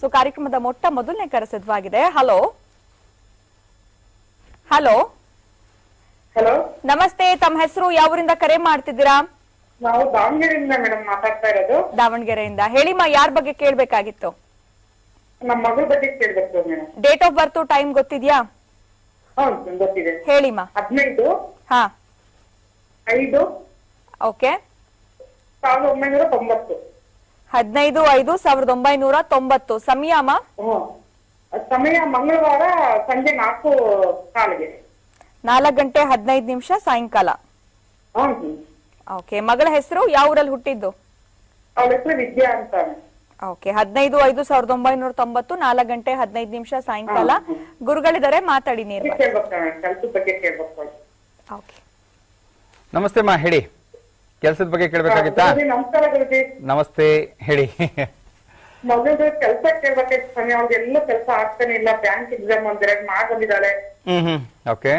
So ಕಾರ್ಯಕ್ರಮದ ಮೊಟ್ಟ ಮೊದಲನೇ ಕರೆ ಸಿದ್ಧವಾಗಿದೆ. ಹಲೋ ಹಲೋ ಹಲೋ ನಮಸ್ತೆ ತಮ್ಮ ಹೆಸರು ಯಾವೂರಿಂದ ಕರೆ ಮಾಡ್ತಿದ್ದೀರಾ? ನಾವು ದಾವಣಗೆರೆಯಿಂದ ಮೇಡಮ್ ಮಾತಾಡ್ತಾ ಇರೋದು. ದಾವಣಗೆರೆಯಿಂದ. ಹೇಳಿಮ್ಮ ಯಾರ ಬಗ್ಗೆ ಕೇಳ್ಬೇಕಾಗಿತ್ತು? ನಮ್ಮ ಮಗಳ ಬಗ್ಗೆ ಕೇಳ್ಬೇಕು madam. Date of birth time ಗೊತ್ತಿದ್ಯಾ? ಹೌದು ಗೊತ್ತಿದೆ. ಹೇಳಿಮ್ಮ ಹದಿನೈದು ಹಾ. ಐದು ಓಕೆ ಸಾವಿರದ ಒಂಬೈನೂರ ತೊಂಬತ್ತು. ಹದಿನೈದು ಐದು ಸಾವಿರದ ಒಂಬೈನೂರ ತೊಂಬತ್ತು. ಸಮಯಮ ಸಮಯ ಮಂಗಳವಾರ ಸಂಜೆ ನಾಲ್ಕು ಕಾಲಿಗೆ. ನಾಲ್ಕು ಗಂಟೆ ಹದಿನೈದು ನಿಮಿಷ ಸಾಯಂಕಾಲ. ಓಕೆ ಮಗಳ ಹೆಸರು ಯಾವ ಊರಲ್ಲಿ ಹುಟ್ಟಿದ್ದು? ಅವಳ ಹೆಸರು ವಿದ್ಯಾ ಅಂತ ಓಕೆ ಹದಿನೈದು ಐದು ಸಾವಿರದ ಒಂಬೈನೂರ ತೊಂಬತ್ತು ನಾಲ್ಕು ಗಂಟೆ ಹದಿನೈದು ನಿಮಿಷ ಸಾಯಂಕಾಲ. ಗುರುಗಳಿದ್ದಾರೆ ಮಾತಾಡಿ ನೀರು ನಮಸ್ತೆ ಮಾ ಹೇಳಿ. ಕೆಲಸದ ಬಗ್ಗೆ ಕೇಳ್ಬೇಕಾಗಿತ್ತಾ? ನಮಸ್ಕಾರ ಗುರುಜಿ. ನಮಸ್ತೆ ಹೇಳಿ. ಮಗಳದು ಕೆಲಸ ಕೇಳ್ಬೇಕಾಗಿತ್ತು ಸ್ವಾಮಿ. ಅವ್ರಿಗೆ ಎಲ್ಲೂ ಕೆಲಸ ಆಗ್ತಾನೆ ಇಲ್ಲ. ಬ್ಯಾಂಕ್ ಎಕ್ಸಾಮ್ ಒಂದೆರಡು ಮಾಡಿ ಬಂದಿದ್ದಾಳೆ. ಹ್ಮ್ ಹ್ಮ್. ಓಕೆ.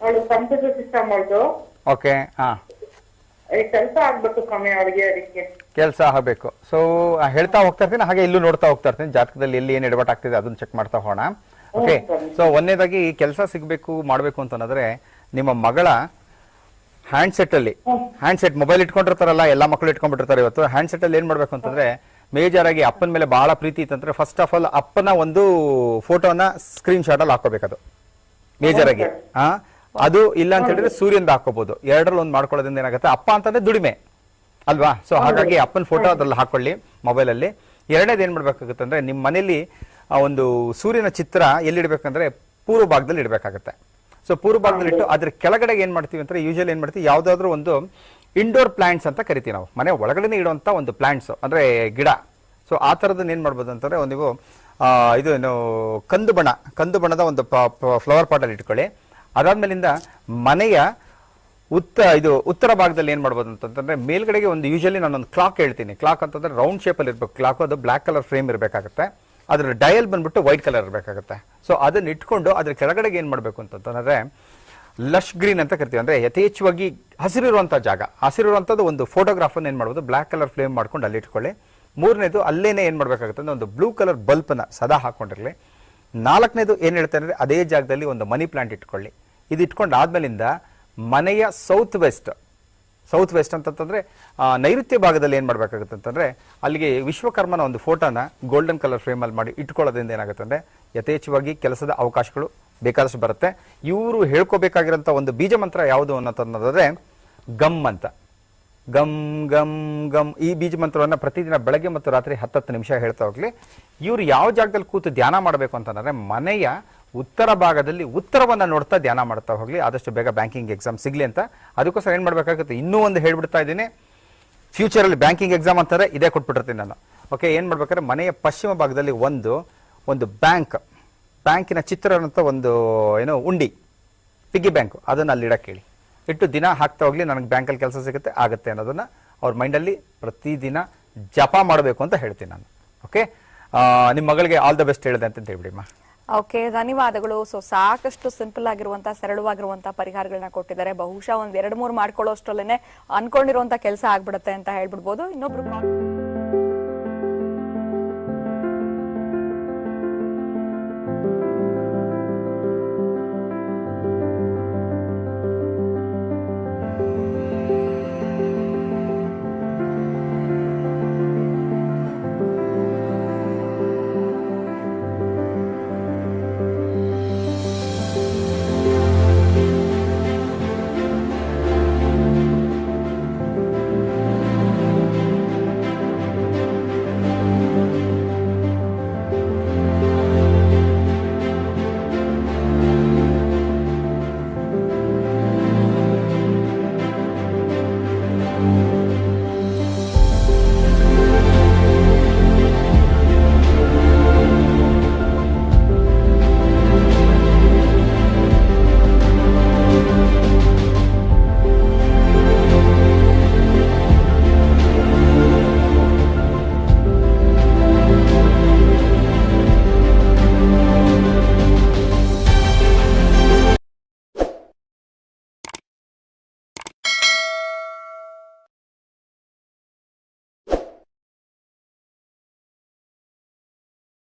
ಅವಳು ಕಂಪ್ಯೂಟರ್ ಸಿಸ್ಟಮ್ ಅವಳದು. ಓಕೆ ಹಾ. ಕೆಲಸ ಆಗ್ಬೇಕು ಸ್ವಾಮಿ ಅವ್ರಿಗೆ ಅದಕ್ಕೆ. ಕೆಲಸ ಆಗಬೇಕು. ಸೊ ಹೇಳ್ತಾ ಹೋಗ್ತಾ ಇರ್ತೀನಿ. ಹಾಗೆ ಇಲ್ಲೂ ನೋಡ್ತಾ ಹೋಗ್ತಾ ಇರ್ತೀನಿ. ಜಾತಕದಲ್ಲಿ ಎಲ್ಲಿ ಏನ್ ಎಡವಟ್ ಆಗ್ತಿದೆ ಅದನ್ನ ಚೆಕ್ ಮಾಡ್ತಾ ಹೋಗೋಣ. ಓಕೆ ಸೊ ಒಂದನೇದಾಗಿ ಕೆಲಸ ಸಿಗ್ಬೇಕು ಮಾಡ್ಬೇಕು ಅಂತಂದ್ರೆ ನಿಮ್ಮ ಮಗಳ ಹ್ಯಾಂಡ್ಸೆಟ್ ಅಲ್ಲಿ. ಹ್ಯಾಂಡ್ಸೆಟ್ ಮೊಬೈಲ್ ಇಟ್ಕೊಂಡಿರ್ತಾರಲ್ಲ ಎಲ್ಲಾ ಮಕ್ಕಳು ಇಟ್ಕೊಂಡ್ಬಿಟ್ಟಿರ್ತಾರೆ ಇವತ್ತು. ಹ್ಯಾಂಡ್ಸೆಟ್ ಅಲ್ಲಿ ಏನ್ ಮಾಡ್ಬೇಕು ಅಂತಂದ್ರೆ ಮೇಜರ್ ಆಗಿ ಅಪ್ಪನ ಮೇಲೆ ಬಹಳ ಪ್ರೀತಿ ಇತ್ತಂದ್ರೆ ಫಸ್ಟ್ ಆಫ್ ಆಲ್ ಅಪ್ಪನ ಒಂದು ಫೋಟೋನ ಸ್ಕ್ರೀನ್ ಶಾಟ್ ಅಲ್ಲಿ ಹಾಕೋಬೇಕದು ಮೇಜರ್ ಆಗಿ ಆ? ಅದು ಇಲ್ಲ ಅಂತ ಹೇಳಿದ್ರೆ ಸೂರ್ಯಂದ ಹಾಕೋಬಹುದು ಎರಡರಲ್ಲಿ ಒಂದು ಮಾಡ್ಕೊಳ್ಳೋದ್ರಿಂದ ಏನಾಗುತ್ತೆ? ಅಪ್ಪ ಅಂತಂದ್ರೆ ದುಡಿಮೆ. ಅಲ್ವಾ? ಸೊ ಹಾಗಾಗಿ ಅಪ್ಪನ ಫೋಟೋ ಅದ್ರಲ್ಲಿ ಹಾಕೊಳ್ಳಿ ಮೊಬೈಲ್ ಅಲ್ಲಿ. ಎರಡನೇದು ಏನ್ ಮಾಡ್ಬೇಕಾಗುತ್ತೆ ಅಂದ್ರೆ ನಿಮ್ಮ ಮನೇಲಿ ಆ ಒಂದು ಸೂರ್ಯನ ಚಿತ್ರ ಎಲ್ಲಿಡ್ಬೇಕಂದ್ರೆ ಪೂರ್ವ ಭಾಗದಲ್ಲಿ ಇಡಬೇಕಾಗುತ್ತೆ. ಸೊ ಪೂರ್ವ ಭಾಗದಲ್ಲಿಟ್ಟು ಅದ್ರ ಕೆಳಗಡೆ ಏನ್ ಮಾಡ್ತೀವಿ ಅಂದ್ರೆ ಯೂಶಲಿ ಏನ್ ಮಾಡ್ತೀವಿ? ಯಾವ್ದಾದ್ರು ಒಂದು ಇಂಡೋರ್ ಪ್ಲಾಂಟ್ಸ್ ಅಂತ ಕರಿತೀವಿ ನಾವು. ಮನೆ ಒಳಗಡೆ ಇಡುವಂತ ಒಂದು ಪ್ಲಾಂಟ್ಸ್ ಅಂದ್ರೆ ಗಿಡ. ಸೊ ಆ ತರದನ್ನ ಏನ್ ಮಾಡ್ಬೋದು ಅಂತಂದ್ರೆ ಒಂದು ನೀವು ಇದು ಏನು, ಕಂದು ಬಣ್ಣ ಕಂದು ಬಣ್ಣದ ಒಂದು ಫ್ಲವರ್ ಪಾಟ್ ಅಲ್ಲಿ ಇಟ್ಕೊಳ್ಳಿ. ಅದಾದ್ಮೇಲಿಂದ ಮನೆಯ ಉತ್ತ, ಇದು ಉತ್ತರ ಭಾಗದಲ್ಲಿ ಏನ್ ಮಾಡ್ಬೋದು ಅಂತಂದ್ರೆ ಮೇಲ್ಗಡೆಗೆ ಒಂದು ಯೂಶಲಿ ನಾನೊಂದು ಕ್ಲಾಕ್ ಹೇಳ್ತೀನಿ. ಕ್ಲಾಕ್ ಅಂತಂದ್ರೆ ರೌಂಡ್ ಅಲ್ಲಿ ಇರ್ಬೇಕು. ಕ್ಲಾಕ್ ಅದು ಬ್ಲಾಕ್ ಕಲರ್ ಫ್ರೇಮ್ ಇರಬೇಕಾಗುತ್ತೆ. ಅದ್ರ ಡಯಲ್ ಬಂದ್ಬಿಟ್ಟು ವೈಟ್ ಕಲರ್ ಇರಬೇಕಾಗುತ್ತೆ. ಸೊ ಅದನ್ನ ಇಟ್ಕೊಂಡು ಅದ್ರ ಕೆಳಗಡೆಗೆ ಏನು ಮಾಡಬೇಕು ಅಂತಂತಂದರೆ ಲಶ್ ಗ್ರೀನ್ ಅಂತ ಕರಿತೀವಿ. ಅಂದ್ರೆ ಯಥೇಚ್ಛವಾಗಿ ಹಸಿರಿರುವಂಥ ಜಾಗ. ಹಸಿರಿರುವಂಥದ್ದು ಒಂದು ಫೋಟೋಗ್ರಾಫ್ ಏನು ಮಾಡ್ಬೋದು ಬ್ಲಾಕ್ ಕಲರ್ ಫ್ಲೇಮ್ ಮಾಡ್ಕೊಂಡು ಅಲ್ಲಿ ಇಟ್ಕೊಳ್ಳಿ. ಮೂರನೇದು, ಅಲ್ಲೇನೆ ಏನು ಮಾಡಬೇಕಾಗುತ್ತೆ ಅಂದ್ರೆ ಒಂದು ಬ್ಲೂ ಕಲರ್ ಬಲ್ಪನ್ನು ಸದಾ ಹಾಕ್ಕೊಂಡಿರಲಿ ನಾಲ್ಕನೇದು ಏನು ಹೇಳ್ತಾರೆ ಅಂದರೆ ಅದೇ ಜಾಗದಲ್ಲಿ ಒಂದು ಮನಿ ಪ್ಲಾಂಟ್ ಇಟ್ಕೊಳ್ಳಿ. ಇದು ಇಟ್ಕೊಂಡು ಆದ್ಮೇಲಿಂದ ಮನೆಯ ಸೌತ್ ವೆಸ್ಟ್ ಸೌತ್ ವೆಸ್ಟ್ ಅಂತಂತಂದ್ರೆ ನೈಋತ್ಯ ಭಾಗದಲ್ಲಿ ಏನ್ ಮಾಡ್ಬೇಕಾಗುತ್ತೆ ಅಂತಂದ್ರೆ, ಅಲ್ಲಿಗೆ ವಿಶ್ವಕರ್ಮನ ಒಂದು ಫೋಟೋನ ಗೋಲ್ಡನ್ ಕಲರ್ ಫ್ರೇಮ್ ಅಲ್ಲಿ ಮಾಡಿ ಇಟ್ಕೊಳ್ಳೋದ್ರಿಂದ ಏನಾಗುತ್ತೆ ಅಂದ್ರೆ, ಯಥೇಚ್ಛವಾಗಿ ಕೆಲಸದ ಅವಕಾಶಗಳು ಬೇಕಾದಷ್ಟು ಬರುತ್ತೆ. ಇವರು ಹೇಳ್ಕೋಬೇಕಾಗಿರೋಂಥ ಒಂದು ಬೀಜ ಮಂತ್ರ ಯಾವುದು ಅನ್ನೋದಾದ್ರೆ ಗಮ್ ಅಂತ. ಗಮ್ ಗಮ್ ಗಮ್ ಈ ಬೀಜ ಮಂತ್ರವನ್ನ ಪ್ರತಿದಿನ ಬೆಳಗ್ಗೆ ಮತ್ತು ರಾತ್ರಿ ಹತ್ತತ್ತು ನಿಮಿಷ ಹೇಳ್ತಾ ಹೋಗ್ಲಿ. ಇವರು ಯಾವ ಜಾಗದಲ್ಲಿ ಕೂತು ಧ್ಯಾನ ಮಾಡಬೇಕು ಅಂತಂದ್ರೆ ಮನೆಯ ಉತ್ತರ ಭಾಗದಲ್ಲಿ ಉತ್ತರವನ್ನು ನೋಡ್ತಾ ಧ್ಯಾನ ಮಾಡ್ತಾ ಹೋಗ್ಲಿ. ಆದಷ್ಟು ಬೇಗ ಬ್ಯಾಂಕಿಂಗ್ ಎಕ್ಸಾಮ್ ಸಿಗಲಿ ಅಂತ. ಅದಕ್ಕೋಸ್ಕರ ಏನು ಮಾಡಬೇಕಾಗುತ್ತೆ? ಇನ್ನೂ ಒಂದು ಹೇಳ್ಬಿಡ್ತಾ ಇದ್ದೀನಿ. ಫ್ಯೂಚರಲ್ಲಿ ಬ್ಯಾಂಕಿಂಗ್ ಎಕ್ಸಾಮ್ ಅಂತಾರೆ, ಇದೇ ಕೊಟ್ಬಿಟ್ಟಿರ್ತೀನಿ ನಾನು. ಓಕೆ ಏನು ಮಾಡ್ಬೇಕಾದ್ರೆ ಮನೆಯ ಪಶ್ಚಿಮ ಭಾಗದಲ್ಲಿ ಒಂದು ಒಂದು ಬ್ಯಾಂಕ್ ಬ್ಯಾಂಕಿನ ಚಿತ್ರ ಅಂತ ಒಂದು, ಏನೋ, ಉಂಡಿ. ಪಿಗ್ಗಿ ಬ್ಯಾಂಕು ಅದನ್ನು ಅಲ್ಲಿ ಇಡಕ್ಕೆ ಹೇಳಿ. ಇಟ್ಟು ದಿನ ಹಾಕ್ತಾ ಹೋಗ್ಲಿ, ನನಗೆ ಬ್ಯಾಂಕಲ್ಲಿ ಕೆಲಸ ಸಿಗುತ್ತೆ, ಆಗುತ್ತೆ ಅನ್ನೋದನ್ನು ಅವ್ರ ಮೈಂಡಲ್ಲಿ ಪ್ರತಿದಿನ ಜಪ ಮಾಡಬೇಕು ಅಂತ ಹೇಳ್ತೀನಿ ನಾನು. ಓಕೆ ನಿಮ್ಮ ಮಗಳಿಗೆ ಆಲ್ ದ ಬೆಸ್ಟ್ ಹೇಳಿದೆ ಅಂತ ಹೇಳ್ಬಿಡಿಮ್ಮ ಓಕೆ, ಧನ್ಯವಾದಗಳು. ಸೊ ಸಾಕಷ್ಟು ಸಿಂಪಲ್ ಆಗಿರುವಂತ, ಸರಳವಾಗಿರುವಂತ ಪರಿಹಾರಗಳನ್ನ ಕೊಟ್ಟಿದ್ದಾರೆ. ಬಹುಶಃ ಒಂದ್ ಎರಡ್ ಮೂರು ಮಾಡ್ಕೊಳ್ಳೋ ಅನ್ಕೊಂಡಿರುವಂತ ಕೆಲಸ ಆಗ್ಬಿಡುತ್ತೆ ಅಂತ ಹೇಳ್ಬಿಡ್ಬೋದು. ಇನ್ನೊಬ್ರು